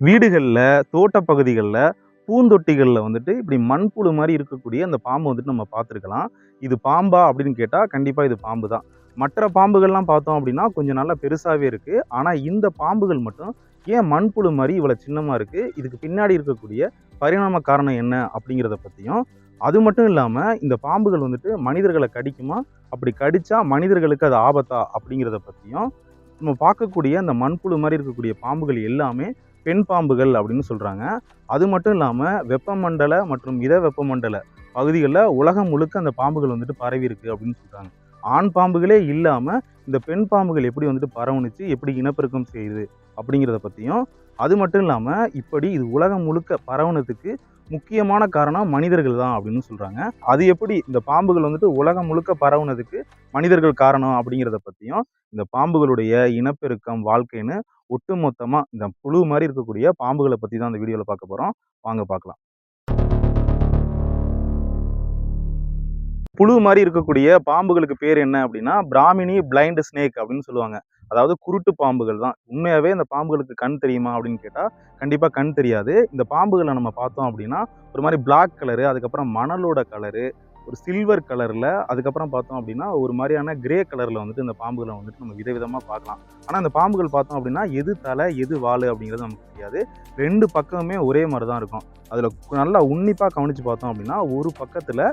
வீடுகளில் தோட்டப்பகுதிகளில் பூந்தொட்டிகளில் வந்துட்டு இப்படி மண்புழு மாதிரி இருக்கக்கூடிய அந்த பாம்பு வந்துட்டு நம்ம பார்த்துருக்கலாம். இது பாம்பா அப்படின்னு கேட்டால் கண்டிப்பாக இது பாம்பு தான் மற்ற பாம்புகள்லாம் பார்த்தோம் அப்படின்னா கொஞ்சம் நல்லா பெருசாகவே இருக்குது ஆனால் இந்த பாம்புகள் மட்டும் ஏன் மண்புழு மாதிரி இவ்வளோ சின்னமாக இருக்குது இதுக்கு பின்னாடி இருக்கக்கூடிய பரிணாம காரணம் என்ன அப்படிங்கிறத பற்றியும் அது மட்டும் இல்லாமல் இந்த பாம்புகள் வந்துட்டு மனிதர்களை கடிக்குமா? அப்படி கடித்தா மனிதர்களுக்கு அது ஆபத்தா அப்படிங்கிறத பற்றியும் நம்ம பார்க்கக்கூடிய அந்த மண்புழு மாதிரி இருக்கக்கூடிய பாம்புகள் எல்லாமே பெண் பாம்புகள் அப்படின்னு சொல்கிறாங்க அது மட்டும் இல்லாமல் வெப்பமண்டல மற்றும் இத வெப்பமண்டல பகுதிகளில் உலகம் முழுக்க அந்த பாம்புகள் வந்துட்டு பரவி இருக்குது அப்படின்னு சொல்கிறாங்க ஆண் பாம்புகளே இல்லாமல் இந்த பெண் பாம்புகள் எப்படி வந்துட்டு பரவுனுச்சு எப்படி இனப்பெருக்கம் செய்யுது அப்படிங்கிறத பற்றியும் அது மட்டும் இல்லாமல் இப்படி இது உலகம் முழுக்க பரவுனதுக்கு முக்கியமான காரணம் மனிதர்கள் தான் அப்படின்னு சொல்கிறாங்க அது எப்படி இந்த பாம்புகள் வந்துட்டு உலகம் முழுக்க பரவுனதுக்கு மனிதர்கள் காரணம் அப்படிங்கிறத பற்றியும் இந்த பாம்புகளுடைய இனப்பெருக்கம் வாழ்க்கைன்னு ஒட்டுமொத்தமாக இந்த புழு மாதிரி இருக்கக்கூடிய பாம்புகளை பற்றி தான் இந்த வீடியோவில் பார்க்க போகிறோம் வாங்க பார்க்கலாம். புழு மாதிரி இருக்கக்கூடிய பாம்புகளுக்கு பேர் என்ன அப்படின்னா பிராமினி பிளைண்ட் ஸ்னேக் அப்படின்னு சொல்லுவாங்க. அதாவது குருட்டு பாம்புகள் தான். உண்மையாகவே இந்த பாம்புகளுக்கு கண் தெரியுமா அப்படின்னு கேட்டால் கண்டிப்பாக கண் தெரியாது. இந்த பாம்புகளை நம்ம பார்த்தோம் அப்படின்னா ஒரு மாதிரி பிளாக் கலரு அதுக்கப்புறம் மணலோட கலரு ஒரு சில்வர் கலரில் அதுக்கப்புறம் பார்த்தோம் அப்படின்னா ஒரு மாதிரியான கிரே கலரில் வந்துட்டு இந்த பாம்புகளை வந்துட்டு நம்ம விதவிதமாக பார்க்கலாம். ஆனால் இந்த பாம்புகள் பார்த்தோம் அப்படின்னா எது தலை எது வால் அப்படிங்கிறது நமக்கு தெரியாது. ரெண்டு பக்கமுமே ஒரே மாதிரி தான் இருக்கும். அதில் நல்லா உன்னிப்பாக கவனித்து பார்த்தோம் அப்படின்னா ஒரு பக்கத்தில்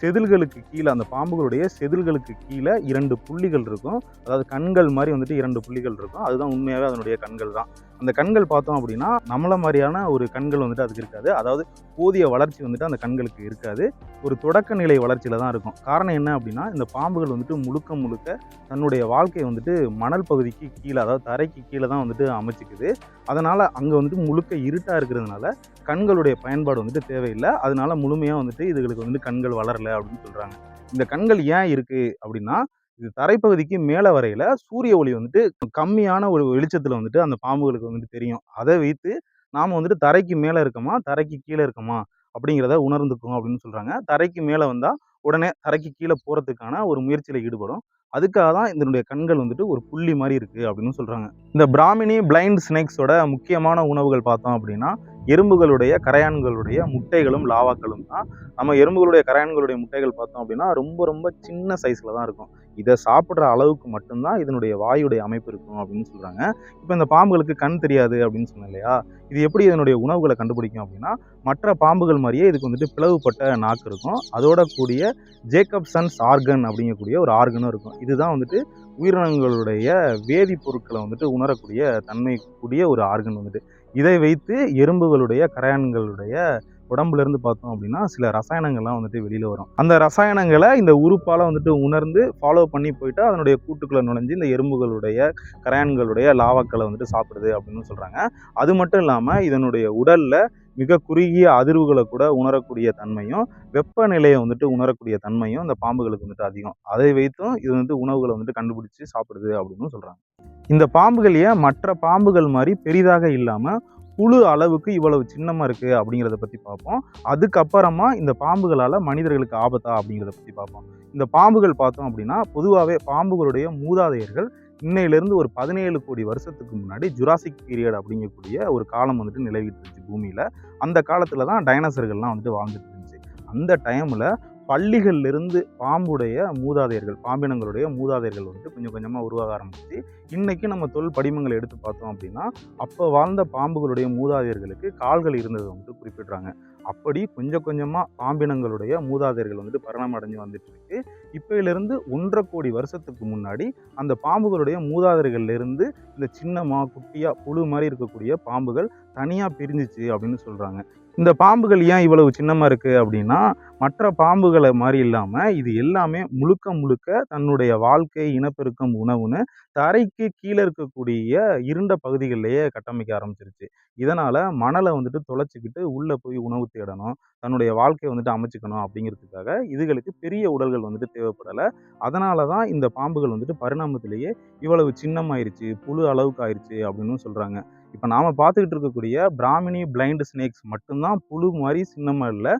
செதில்களுக்கு கீழே அந்த பாம்புகளுடைய செதில்களுக்கு கீழே இரண்டு புள்ளிகள் இருக்கும். அதாவது கண்கள் மாதிரி வந்துட்டு இரண்டு புள்ளிகள் இருக்கும். அதுதான் உண்மையாகவே அதனுடைய கண்கள் தான். அந்த கண்கள் பார்த்தோம் அப்படின்னா நம்மள மாதிரியான ஒரு கண்கள் வந்துட்டு அதுக்கு இருக்காது. அதாவது போதிய வளர்ச்சி வந்துட்டு அந்த கண்களுக்கு இருக்காது. ஒரு தொடக்க நிலை வளர்ச்சியில் தான் இருக்கும். காரணம் என்ன அப்படின்னா இந்த பாம்புகள் வந்துட்டு முழுக்க முழுக்க தன்னுடைய வாழ்க்கையை வந்துட்டு மணல் பகுதிக்கு கீழே அதாவது தரைக்கு கீழே தான் வந்துட்டு அமைச்சிக்குது. அதனால் அங்கே வந்துட்டு முழுக்க இருட்டாக இருக்கிறதுனால கண்களுடைய பயன்பாடு வந்துட்டு தேவையில்லை. அதனால் முழுமையாக வந்துட்டு இதுகளுக்கு வந்துட்டு கண்கள் வளரல. அப்படின்னு சொல்கிறாங்க இந்த கண்கள் ஏன் இருக்குது அப்படின்னா இது தரைப்பகுதிக்கு மேலே வரையில் சூரிய ஒளி வந்துட்டு கம்மியான ஒரு வெளிச்சத்தில் வந்துட்டு அந்த பாம்புகளுக்கு வந்துட்டு தெரியும். அதை வைத்து நாம் வந்துட்டு தரைக்கு மேலே இருக்கோமா தரைக்கு கீழே இருக்கோமா அப்படிங்கிறத உணர்ந்துக்கும் அப்படின்னு சொல்கிறாங்க தரைக்கு மேலே வந்தால் உடனே தரைக்கு கீழே போகிறதுக்கான ஒரு முயற்சியில் ஈடுபடும். அதுக்காக தான் இதனுடைய கண்கள் வந்துட்டு ஒரு புள்ளி மாதிரி இருக்குது அப்படின்னு சொல்கிறாங்க இந்த பிராமினி பிளைண்ட் ஸ்னேக்ஸோட முக்கியமான உணவுகள் பார்த்தோம் அப்படின்னா எறும்புகளுடைய கரையான்களுடைய முட்டைகளும் லாவாக்களும் தான். நம்ம எறும்புகளுடைய கரையான்களுடைய முட்டைகள் பார்த்தோம் அப்படின்னா ரொம்ப ரொம்ப சின்ன சைஸில் தான் இருக்கும். இதை சாப்பிட்ற அளவுக்கு மட்டும்தான் இதனுடைய வாயுடைய அமைப்பு இருக்கும் அப்படின்னு சொல்கிறாங்க இப்போ இந்த பாம்புகளுக்கு கண் தெரியாது அப்படின்னு சொன்னேன் இல்லையா? இது எப்படி இதனுடைய உணவுகளை கண்டுபிடிக்கும் அப்படின்னா மற்ற பாம்புகள் மாதிரியே இதுக்கு வந்துட்டு பிளவுபட்ட நாக்கு இருக்கும். அதோட கூடிய ஜேக்கப்சன்ஸ் ஆர்கன் அப்படிங்கக்கூடிய ஒரு ஆர்கனும் இருக்கும். இதுதான் வந்துட்டு உயிரினங்களுடைய வேதிப்பொருட்களை வந்துட்டு உணரக்கூடிய தன்மை கூடிய ஒரு ஆர்கன் வந்துட்டு. இதை வைத்து எறும்புகளுடைய கரையான்களுடைய உடம்புல இருந்து பார்த்தோம் அப்படின்னா சில ரசாயனங்கள்லாம் வந்துட்டு வெளியில வரும். அந்த ரசாயனங்களை இந்த உறுப்பால வந்துட்டு உணர்ந்து ஃபாலோ பண்ணி போயிட்டு அதனுடைய கூட்டுக்குள்ள நுழைஞ்சு இந்த எறும்புகளுடைய கரையான்களுடைய லாவாக்களை வந்துட்டு சாப்பிடுது அப்படின்னு சொல்றாங்க. அது மட்டும் இல்லாம இதனுடைய உடல்ல மிக குறுகிய அதிர்வுகளை கூட உணரக்கூடிய தன்மையும் வெப்பநிலையை வந்துட்டு உணரக்கூடிய தன்மையும் இந்த பாம்புகளுக்கு வந்துட்டு அதிகம். அதை வைத்தும் இது வந்து உணவுகளை வந்துட்டு கண்டுபிடிச்சு சாப்பிடுது அப்படின்னு சொல்றாங்க. இந்த பாம்புகள் ஏன் மற்ற பாம்புகள் மாதிரி பெரிதாக இல்லாமல் புழு அளவுக்கு இவ்வளவு சின்னமாக இருக்குது அப்படிங்கிறத பற்றி பார்ப்போம். அதுக்கப்புறமா இந்த பாம்புகளால் மனிதர்களுக்கு ஆபத்தா அப்படிங்கிறத பற்றி பார்ப்போம். இந்த பாம்புகள் பார்த்தோம் அப்படின்னா பொதுவாகவே பாம்புகளுடைய மூதாதையர்கள் இன்னையிலேருந்து ஒரு பதினேழு கோடி வருஷத்துக்கு முன்னாடி ஜுராசிக் பீரியட் அப்படிங்கக்கூடிய ஒரு காலம் வந்துட்டு நிலவிட்டு இருந்துச்சு பூமியில். அந்த காலத்தில் தான் டைனோசர்கள்லாம் வந்துட்டு வாழ்ந்துட்டு இருந்துச்சு. அந்த டைமில் பள்ளிகள்லேருந்து பாம்புடைய மூதாதையர்கள் பாம்பினங்களுடைய மூதாதையர்கள் வந்துட்டு கொஞ்சம் கொஞ்சமாக உருவாக ஆரம்பிச்சு இன்றைக்கி நம்ம தொல் படிமங்களை எடுத்து பார்த்தோம் அப்படின்னா அப்போ வாழ்ந்த பாம்புகளுடைய மூதாதையர்களுக்கு கால்கள் இருந்தது வந்துட்டு குறிப்பிடுறாங்க. அப்படி கொஞ்சம் கொஞ்சமாக பாம்பினங்களுடைய மூதாதையர்கள் வந்துட்டு பரணம் அடைஞ்சு வந்துட்டு இருக்கு. இப்போயிலிருந்து ஒன்றரை கோடி வருஷத்துக்கு முன்னாடி அந்த பாம்புகளுடைய மூதாதையர்கள்லேருந்து இந்த சின்னமாக குட்டியாக புழு மாதிரி இருக்கக்கூடிய பாம்புகள் தனியாக பிரிஞ்சிச்சு அப்படின்னு சொல்கிறாங்க இந்த பாம்புகள் ஏன் இவ்வளவு சின்னமாக இருக்குது அப்படின்னா மற்ற பாம்புகளை மாதிரி இல்லாமல் இது எல்லாமே முழுக்க முழுக்க தன்னுடைய வாழ்க்கை இனப்பெருக்கம் உணவுன்னு தரைக்கு கீழே இருக்கக்கூடிய இருண்ட பகுதிகளிலேயே கட்டமைக்க ஆரம்பிச்சிருச்சு. இதனால் மணலை வந்துட்டு தொலைச்சிக்கிட்டு உள்ளே போய் உணவு தேடணும் தன்னுடைய வாழ்க்கையை வந்துட்டு அமைச்சிக்கணும் அப்படிங்கிறதுக்காக இதுகளுக்கு பெரிய உடல்கள் வந்துட்டு தேவைப்படலை. அதனால தான் இந்த பாம்புகள் வந்துட்டு பரிணாமத்திலேயே இவ்வளவு சின்னமாயிருச்சு புழு அளவுக்கு ஆயிடுச்சு அப்படின்னு சொல்கிறாங்க இப்போ நாம் பார்த்துக்கிட்டு இருக்கக்கூடிய பிராமினி பிளைண்ட் ஸ்னேக்ஸ் மட்டும்தான் புழு மாதிரி சின்னமாக இல்லை.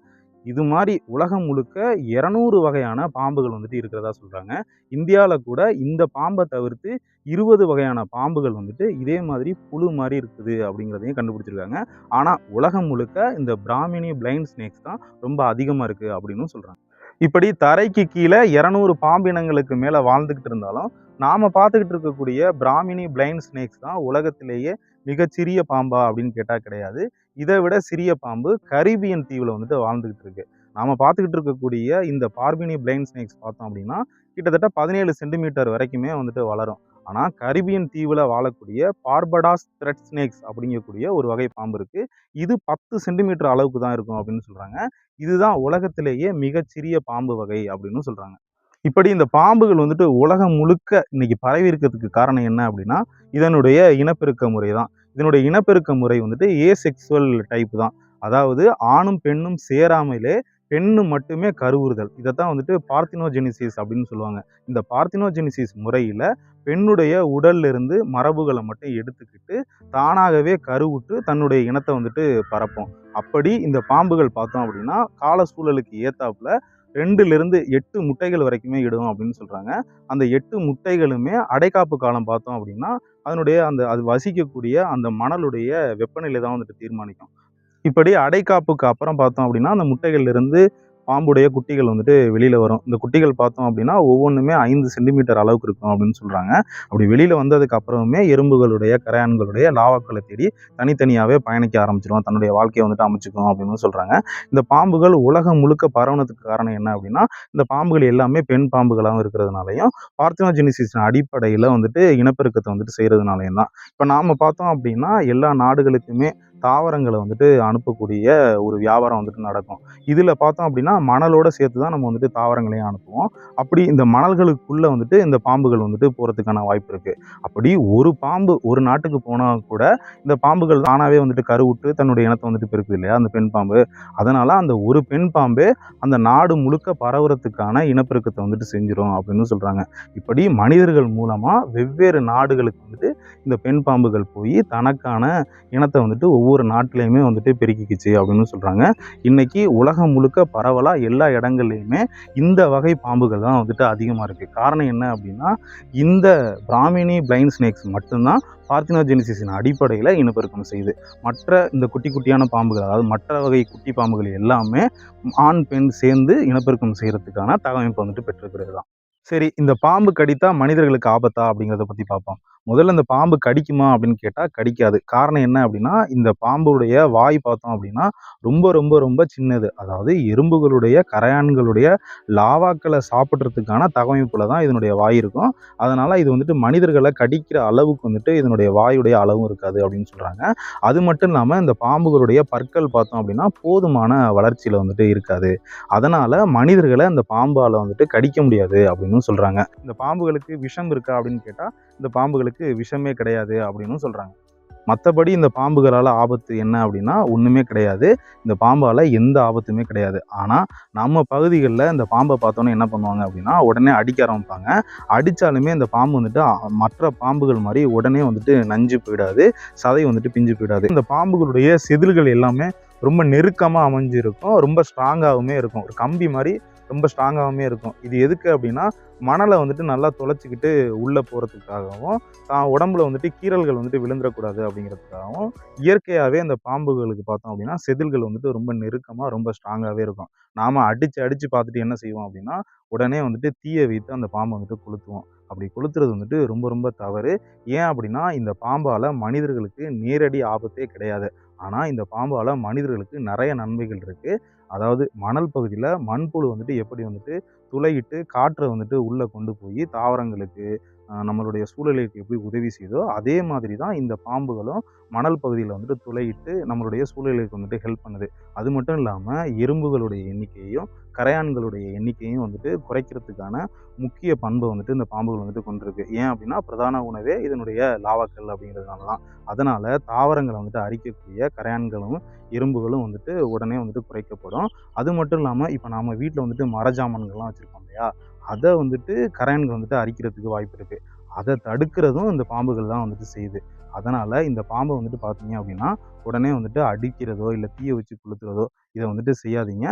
இது மாதிரி உலகம் முழுக்க இரநூறு வகையான பாம்புகள் வந்துட்டு இருக்கிறதா சொல்கிறாங்க இந்தியாவில் கூட இந்த பாம்பை தவிர்த்து இருபது வகையான பாம்புகள் வந்துட்டு இதே மாதிரி புழு மாதிரி இருக்குது அப்படிங்கிறதையும் கண்டுபிடிச்சிருக்காங்க. ஆனால் உலகம் முழுக்க இந்த பிராமினி பிளைண்ட் ஸ்னேக்ஸ் தான் ரொம்ப அதிகமாக இருக்குது அப்படின்னு சொல்கிறாங்க இப்படி தரைக்கு கீழே இரநூறு பாம்பினங்களுக்கு மேலே வாழ்ந்துக்கிட்டு இருந்தாலும் நாம் பார்த்துக்கிட்டு இருக்கக்கூடிய பிராமினி பிளைண்ட் ஸ்னேக்ஸ் தான் உலகத்திலேயே மிகச்சிறிய பாம்பா அப்படின்னு கேட்டால் கிடையாது. இதை விட சிறிய பாம்பு கரீபியன் தீவில் வந்துட்டு வாழ்ந்துக்கிட்டு இருக்கு. நாம் பார்த்துக்கிட்டு இருக்கக்கூடிய இந்த பார்பினி பிளைன் ஸ்னேக்ஸ் பார்த்தோம் அப்படின்னா கிட்டத்தட்ட பதினேழு சென்டிமீட்டர் வரைக்குமே வந்துட்டு வளரும். ஆனால் கரிபியன் தீவில் வாழக்கூடிய பார்படாஸ் த்ரெட் ஸ்னேக்ஸ் அப்படிங்கக்கூடிய ஒரு வகை பாம்பு இருக்குது இது பத்து சென்டிமீட்டர் அளவுக்கு தான் இருக்கும் அப்படின்னு சொல்கிறாங்க இதுதான் உலகத்திலேயே மிகச்சிறிய பாம்பு வகை அப்படின்னு சொல்கிறாங்க இப்படி இந்த பாம்புகள் வந்துட்டு உலகம் முழுக்க இன்னைக்கு பரவி இருக்கிறதுக்கு காரணம் என்ன அப்படின்னா இதனுடைய இனப்பெருக்க முறை தான். இதனுடைய இனப்பெருக்க முறை வந்துட்டு ஏ செக்ஸுவல் டைப் தான். அதாவது ஆணும் பெண்ணும் சேராமலே பெண்ணு மட்டுமே கருவுறுதல். இதைத்தான் வந்துட்டு பார்த்தினோஜெனிசிஸ் அப்படின்னு சொல்லுவாங்க. இந்த பார்த்தினோஜெனிசிஸ் முறையில் பெண்ணுடைய உடல்ல இருந்து மரபுகளை மட்டும் எடுத்துக்கிட்டு தானாகவே கருவுட்டு தன்னுடைய இனத்தை வந்துட்டு பரப்போம். அப்படி இந்த பாம்புகள் பார்த்தோம் அப்படின்னா கால சூழலுக்கு ஏத்தாப்புல ரெண்டுலேருந்து எட்டு முட்டைகள் வரைக்குமே இடும் அப்படின்னு சொல்கிறாங்க அந்த எட்டு முட்டைகளுமே அடைக்காப்பு காலம் பார்த்தோம் அப்படின்னா அதனுடைய அந்த அது வசிக்கக்கூடிய அந்த மணலுடைய வெப்பநிலை தான் வந்துட்டு தீர்மானிக்கும். இப்படி அடைக்காப்புக்கு அப்புறம் பார்த்தோம் அப்படின்னா அந்த முட்டைகள்லேருந்து பாம்புடைய குட்டிகள் வந்துட்டு வெளியில் வரும். இந்த குட்டிகள் பார்த்தோம் அப்படின்னா ஒவ்வொன்றுமே ஐந்து சென்டிமீட்டர் அளவுக்கு இருக்கும் அப்படின்னு சொல்கிறாங்க அப்படி வெளியில் வந்ததுக்கு அப்புறமே எறும்புகளுடைய கரையான்களுடைய லாவாக்களை தேடி தனித்தனியாகவே பயணிக்க ஆரம்பிச்சிடும் தன்னுடைய வாழ்க்கையை வந்துட்டு அமைச்சுக்கும் அப்படின்னு சொல்கிறாங்க இந்த பாம்புகள் உலகம் முழுக்க பரவனதுக்கு காரணம் என்ன அப்படின்னா இந்த பாம்புகள் எல்லாமே பெண் பாம்புகளாகவும் இருக்கிறதுனாலையும் பார்த்தினோஜெனிசிஸின் அடிப்படையில் வந்துட்டு இனப்பெருக்கத்தை வந்துட்டு செய்கிறதுனாலையும் தான். இப்போ நாம் பார்த்தோம் அப்படின்னா எல்லா நாடுகளுக்குமே தாவரங்களை வந்துட்டு அனுப்பக்கூடிய ஒரு வியாபாரம் வந்துட்டு நடக்கும். இதில் பார்த்தோம் அப்படின்னா மணலோட சேர்த்து தான் நம்ம வந்துட்டு தாவரங்களையும் அனுப்புவோம். அப்படி இந்த மணல்களுக்குள்ளே வந்துட்டு இந்த பாம்புகள் வந்துட்டு போகிறதுக்கான வாய்ப்பு இருக்குது அப்படி ஒரு பாம்பு ஒரு நாட்டுக்கு போனால் கூட இந்த பாம்புகள் தானாகவே வந்துட்டு கருவுட்டு தன்னுடைய இனத்தை வந்துட்டு பெருக்குது இல்லையா? அந்த பெண் பாம்பு. அதனால் அந்த ஒரு பெண் பாம்பே அந்த நாடு முழுக்க பரவுறதுக்கான இனப்பெருக்கத்தை வந்துட்டு செஞ்சிடும் அப்படின்னு சொல்கிறாங்க இப்படி மனிதர்கள் மூலமாக வெவ்வேறு நாடுகளுக்கு வந்துட்டு இந்த பெண் பாம்புகள் போய் தனக்கான இனத்தை வந்துட்டு ஒவ்வொரு ஒவ்வொரு நாட்டிலையுமே வந்துட்டு பெருக்கிக்கிச்சு அப்படின்னு சொல்கிறாங்க இன்றைக்கி உலகம் முழுக்க பரவலாக எல்லா இடங்கள்லையுமே இந்த வகை பாம்புகள் தான் வந்துட்டு அதிகமாக இருக்குது காரணம் என்ன அப்படின்னா இந்த பிராமினி பிளைண்ட் ஸ்னேக்ஸ் மட்டும்தான் பார்த்தினோஜெனிசிஸின் அடிப்படையில் இனப்பெருக்கம் செய்யுது. மற்ற இந்த குட்டி குட்டியான பாம்புகள் அதாவது மற்ற வகை குட்டி பாம்புகள் எல்லாமே ஆண் பெண் சேர்ந்து இனப்பெருக்கம் செய்கிறதுக்கான தகவமைப்பு வந்துட்டு பெற்றிருக்கிறது தான். சரி இந்த பாம்பு கடித்தா மனிதர்களுக்கு ஆபத்தா அப்படிங்கிறத பற்றி பார்ப்போம். முதல்ல இந்த பாம்பு கடிக்குமா அப்படின்னு கேட்டால் கடிக்காது. காரணம் என்ன அப்படின்னா இந்த பாம்புடைய வாய் பார்த்தோம் அப்படின்னா ரொம்ப ரொம்ப ரொம்ப சின்னது. அதாவது எறும்புகளுடைய கரையான்களுடைய லாவாக்களை சாப்பிட்றதுக்கான தகவமைப்பில் தான் இதனுடைய வாய் இருக்கும். அதனால் இது வந்துட்டு மனிதர்களை கடிக்கிற அளவுக்கு வந்துட்டு இதனுடைய வாயுடைய அளவும் இருக்காது அப்படின்னு சொல்கிறாங்க அது மட்டும் இல்லாமல் இந்த பாம்புகளுடைய பற்கள் பார்த்தோம் அப்படின்னா போதுமான வளர்ச்சியில் வந்துட்டு இருக்காது. அதனால் மனிதர்களை அந்த பாம்பால் வந்துட்டு கடிக்க முடியாது அப்படின்னு சொல்கிறாங்க இந்த பாம்புகளுக்கு விஷம் இருக்கா அப்படின்னு கேட்டால் இந்த பாம்புகளுக்கு விஷமே கிடையாது அப்படின்னு சொல்கிறாங்க மற்றபடி இந்த பாம்புகளால் ஆபத்து என்ன அப்படின்னா ஒன்றுமே கிடையாது. இந்த பாம்பால் எந்த ஆபத்துமே கிடையாது. ஆனால் நம்ம பகுதிகளில் இந்த பாம்பை பார்த்தோன்னே என்ன பண்ணுவாங்க அப்படின்னா உடனே அடிக்க ஆரம்பிப்பாங்க. அடித்தாலுமே இந்த பாம்பு வந்துட்டு மற்ற பாம்புகள் மாதிரி உடனே வந்துட்டு நஞ்சு போயிடாது சதை வந்துட்டு பிஞ்சு போயிடாது. இந்த பாம்புகளுடைய செதில்கள் எல்லாமே ரொம்ப நெருக்கமாக அமைஞ்சிருக்கும் ரொம்ப ஸ்ட்ராங்காகவுமே இருக்கும். ஒரு கம்பி மாதிரி ரொம்ப ஸ்ட்ராங்காகவுமே இருக்கும். இது எதுக்கு அப்படின்னா மணலை வந்துட்டு நல்லா தொலைச்சிக்கிட்டு உள்ளே போகிறதுக்காகவும் தான் உடம்புல வந்துட்டு கீறல்கள் வந்துட்டு விழுந்துடக்கூடாது அப்படிங்கிறதுக்காகவும் இயற்கையாகவே அந்த பாம்புகளுக்கு பார்த்தோம் அப்படின்னா செதில்கள் வந்துட்டு ரொம்ப நெருக்கமாக ரொம்ப ஸ்ட்ராங்காகவே இருக்கும். நாம் அடித்து அடித்து பார்த்துட்டு என்ன செய்வோம் அப்படின்னா உடனே வந்துட்டு தீயை வைத்து அந்த பாம்பை வந்துட்டு கொளுத்துவோம். அப்படி கொளுத்துறது வந்துட்டு ரொம்ப ரொம்ப தவறு. ஏன் அப்படின்னா இந்த பாம்பால் மனிதர்களுக்கு நேரடி ஆபத்தே கிடையாது. ஆனால் இந்த பாம்பால் மனிதர்களுக்கு நிறைய நன்மைகள் இருக்குது அதாவது மணல் பகுதியில் மண்புழு வந்துட்டு எப்படி வந்துட்டு துளையிட்டு காற்றை வந்துட்டு உள்ளே கொண்டு போய் தாவரங்களுக்கு நம்மளுடைய சூழலுக்கு எப்படி உதவி செய்தோ அதே மாதிரி தான் இந்த பாம்புகளும் மணல் பகுதியில் வந்துட்டு துளையிட்டு நம்மளுடைய சூழலுக்கு வந்துட்டு ஹெல்ப் பண்ணுது. அது மட்டும் இல்லாமல் எறும்புகளுடைய எண்ணிக்கையும் கரையான்களுடைய எண்ணிக்கையும் வந்துட்டு குறைக்கிறதுக்கான முக்கிய பண்பை வந்துட்டு இந்த பாம்புகள் வந்துட்டு கொண்டிருக்கு. ஏன் அப்படின்னா பிரதான உணவே இதனுடைய லாவாக்கள் அப்படிங்கிறதுனால தான். அதனால் தாவரங்களை வந்துட்டு அரிக்கக்கூடிய கரையான்களும் எறும்புகளும் வந்துட்டு உடனே வந்துட்டு குறைக்கப்படும். அது மட்டும் இல்லாமல் இப்போ நாம் வீட்டில் வந்துட்டு மரஜாமான்கள்லாம் வச்சுருக்கோம் இல்லையா? அதை வந்துட்டு கரையான்கள் வந்துட்டு அரிக்கிறதுக்கு வாய்ப்பு இருக்குது அதை தடுக்கிறதும் இந்த பாம்புகள் தான் வந்துட்டு செய்யுது. அதனால் இந்த பாம்பை வந்துட்டு பார்த்தீங்க அப்படின்னா உடனே வந்துட்டு அடிக்கிறதோ இல்லை தீயை வச்சு கொளுத்துறதோ இதை வந்துட்டு செய்யாதீங்க.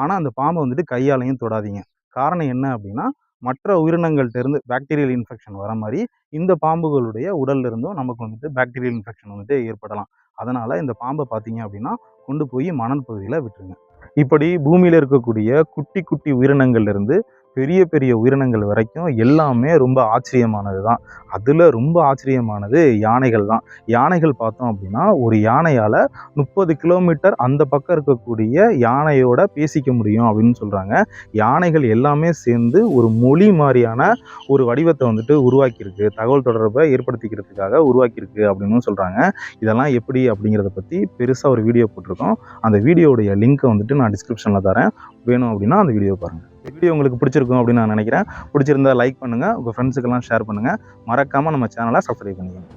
ஆனால் அந்த பாம்பை வந்துட்டு கையாலையும் தொடாதீங்க. காரணம் என்ன அப்படின்னா மற்ற உயிரினங்கள்ட்ட இருந்து பாக்டீரியல் இன்ஃபெக்ஷன் வர மாதிரி இந்த பாம்புகளுடைய உடல்ல இருந்தும் நமக்கு வந்துட்டு பாக்டீரியல் இன்ஃபெக்ஷன் வந்துட்டு ஏற்படலாம். அதனால் இந்த பாம்பை பார்த்தீங்க அப்படின்னா கொண்டு போய் மணல் பகுதியில் விட்டுருங்க. இப்படி பூமியில் இருக்கக்கூடிய குட்டி குட்டி உயிரினங்கள்லேருந்து பெரிய பெரிய உயிரினங்கள் வரைக்கும் எல்லாமே ரொம்ப ஆச்சரியமானது தான் அதில் ரொம்ப ஆச்சரியமானது யானைகள் தான் யானைகள் பார்த்தோம் அப்படின்னா ஒரு யானையால் முப்பது கிலோமீட்டர் அந்த பக்கம் இருக்கக்கூடிய யானையோட பேசிக்க முடியும் அப்படின்னு சொல்கிறாங்க யானைகள் எல்லாமே சேர்ந்து ஒரு மொழி மாதிரியான ஒரு வடிவத்தை வந்துட்டு உருவாக்கியிருக்கு. தகவல் தொடர்பை ஏற்படுத்திக்கிறதுக்காக உருவாக்கியிருக்கு அப்படின்னு சொல்கிறாங்க இதெல்லாம் எப்படி அப்படிங்கிறத பற்றி பெருசாக ஒரு வீடியோ போட்டிருக்கோம். அந்த வீடியோடைய லிங்க்கை வந்துட்டு நான் டிஸ்கிரிப்ஷனில் தரேன். வேணும் அப்படின்னா அந்த வீடியோ பாருங்கள் வீடியோ உங்களுக்கு பிடிச்சிருக்கும் அப்படின்னு நான் நினைக்கிறேன். பிடிச்சிருந்தா லைக் பண்ணுங்கள் உங்கள் ஃப்ரெண்ட்ஸுக்கெல்லாம் ஷேர் பண்ணுங்கள் மறக்காமல் நம்ம சேனலை சப்ஸ்கிரைப் பண்ணிக்கோங்க.